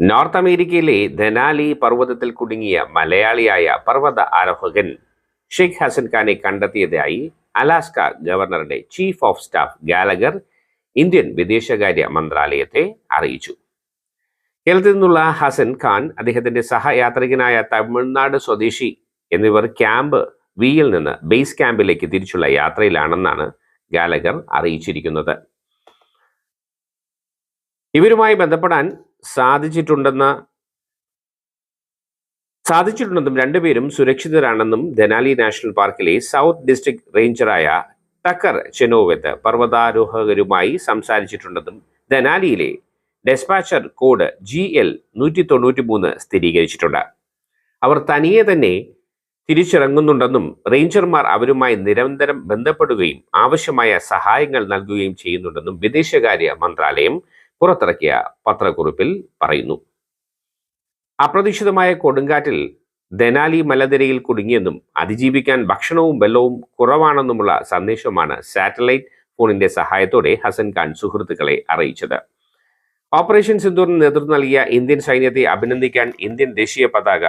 North അമേരിക്കയിലെ ധനാലി പർവതത്തിൽ കുടുങ്ങിയ മലയാളിയായ പർവത ആരോഹകൻ ഷെയ്ഖ് ഹസൻ ഖാനെ കണ്ടെത്തിയതായി അലാസ്ക ഗവർണറുടെ chief of staff Gallagher Indian വിദേശകാര്യ മന്ത്രാലയത്തെ അറിയിച്ചു. കേരളത്തിൽ നിന്നുള്ള ഹസൻ ഖാൻ അദ്ദേഹത്തിന്റെ സഹയാത്രികനായ തമിഴ്നാട് സ്വദേശി എന്നിവർ ക്യാമ്പ് വിയിൽ നിന്ന് ബേസ് ക്യാമ്പിലേക്ക് തിരിച്ചുള്ള യാത്രയിലാണെന്നാണ് ഗാലഗർ അറിയിച്ചിരിക്കുന്നത്. ഇവരുമായി ബന്ധപ്പെടാൻ സാധിച്ചിട്ടുണ്ടെന്ന സാധിച്ചിട്ടുണ്ടെന്നും രണ്ടുപേരും സുരക്ഷിതരാണെന്നും ദനാലി നാഷണൽ പാർക്കിലെ സൗത്ത് ഡിസ്ട്രിക്ട് റേഞ്ചറായ ടക്കർ ചെനോവത്ത് പർവതാരോഹകരുമായി സംസാരിച്ചിട്ടുണ്ടെന്നും ദനാലിയിലെ ഡെസ്പാച്ചർ കോഡ് ജി എൽ നൂറ്റി തൊണ്ണൂറ്റി മൂന്ന് സ്ഥിരീകരിച്ചിട്ടുണ്ട്. അവർ തനിയെ തന്നെ തിരിച്ചിറങ്ങുന്നുണ്ടെന്നും റേഞ്ചർമാർ അവരുമായി നിരന്തരം ബന്ധപ്പെടുകയും ആവശ്യമായ സഹായങ്ങൾ നൽകുകയും ചെയ്യുന്നുണ്ടെന്നും വിദേശകാര്യ മന്ത്രാലയം പുറത്തിറക്കിയ പത്രക്കുറിപ്പിൽ പറയുന്നു. അപ്രതീക്ഷിതമായ കൊടുങ്കാറ്റിൽ ദനാലി മലനിരയിൽ കുടുങ്ങിയെന്നും അതിജീവിക്കാൻ ഭക്ഷണവും വെള്ളവും കുറവാണെന്നുമുള്ള സന്ദേശമാണ് സാറ്റലൈറ്റ് ഫോണിന്റെ സഹായത്തോടെ ഹസൻ ഖാൻ സുഹൃത്തുക്കളെ അറിയിച്ചത്. ഓപ്പറേഷൻ സിന്ദൂറിന് നേതൃത്വം നൽകിയ ഇന്ത്യൻ സൈന്യത്തെ അഭിനന്ദിക്കാൻ ഇന്ത്യൻ ദേശീയ പതാക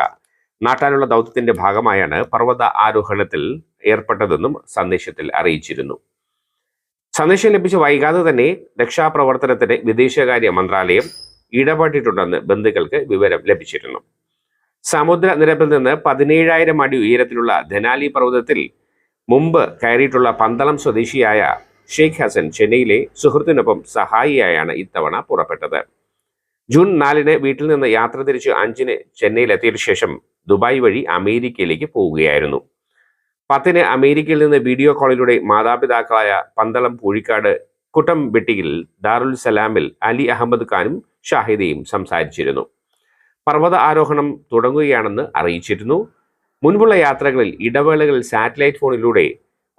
നാട്ടാനുള്ള ദൗത്യത്തിന്റെ ഭാഗമായാണ് പർവത ആരോഹണത്തിൽ ഏർപ്പെട്ടതെന്നും സന്ദേശത്തിൽ അറിയിച്ചിരുന്നു. സന്ദേശം ലഭിച്ച് വൈകാതെ തന്നെ രക്ഷാപ്രവർത്തനത്തിന് വിദേശകാര്യ മന്ത്രാലയം ഇടപെട്ടിട്ടുണ്ടെന്ന് ബന്ധുക്കൾക്ക് വിവരം ലഭിച്ചിരുന്നു. സമുദ്രനിരപ്പിൽ നിന്ന് പതിനേഴായിരം അടി ഉയരത്തിലുള്ള ധനാലി പർവതത്തിൽ മുമ്പ് കയറിയിട്ടുള്ള പന്തളം സ്വദേശിയായ ഷെയ്ഖ് ഹസൻ ചെന്നൈയിലെ സുഹൃത്തിനൊപ്പം സഹായിയായാണ് ഇത്തവണ പുറപ്പെട്ടത്. ജൂൺ നാലിന് വീട്ടിൽ നിന്ന് യാത്ര തിരിച്ച് അഞ്ചിന് ചെന്നൈയിലെത്തിയ ശേഷം ദുബായ് വഴി അമേരിക്കയിലേക്ക് പോവുകയായിരുന്നു. പത്തിന് അമേരിക്കയിൽ നിന്ന് വീഡിയോ കോളിലൂടെ മാതാപിതാക്കളായ പന്തളം പൂഴിക്കാട് കുട്ടംബെട്ടിയിൽ ദാറുൽ സലാമിൽ അലി അഹമ്മദ് ഖാനും ഷാഹിദയും സംസാരിച്ചിരുന്നു. പർവത ആരോഹണം തുടങ്ങുകയാണെന്ന് അറിയിച്ചിരുന്നു. മുൻപുള്ള യാത്രകളിൽ ഇടവേളകളിൽ സാറ്റലൈറ്റ് ഫോണിലൂടെ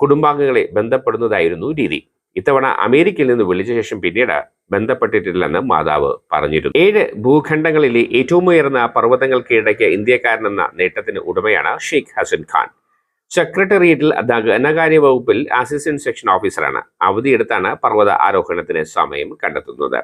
കുടുംബാംഗങ്ങളെ ബന്ധപ്പെടുന്നതായിരുന്നു രീതി. ഇത്തവണ അമേരിക്കയിൽ നിന്ന് വിളിച്ച ശേഷം പിന്നീട് ബന്ധപ്പെട്ടിട്ടില്ലെന്ന് മാതാവ് പറഞ്ഞിരുന്നു. ഏഴ് ഭൂഖണ്ഡങ്ങളിലെ ഏറ്റവും ഉയർന്ന പർവതങ്ങൾക്കിടയ്ക്ക് ഇന്ത്യക്കാരനെന്ന നേട്ടത്തിന് ഉടമയാണ് ഷെയ്ഖ് ഹസൻ ഖാൻ. സെക്രട്ടേറിയറ്റിൽ ധനകാര്യ വകുപ്പിൽ അസിസ്റ്റന്റ് സെക്ഷൻ ഓഫീസറാണ് അവധിയെടുത്താണ് പർവത ആരോഹണത്തിന് സമയം കണ്ടെത്തുന്നത്.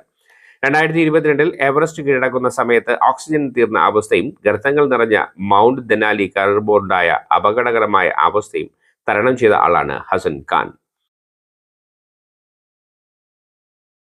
രണ്ടായിരത്തി ഇരുപത്തിരണ്ടിൽ എവറസ്റ്റ് കീഴടക്കുന്ന സമയത്ത് ഓക്സിജൻ തീർന്ന അവസ്ഥയും ഗർത്തങ്ങൾ നിറഞ്ഞ മൗണ്ട് ദനാലി കയറുമ്പോണ്ടായ അപകടകരമായ അവസ്ഥയും തരണം ചെയ്ത ആളാണ് ഹസൻ ഖാൻ.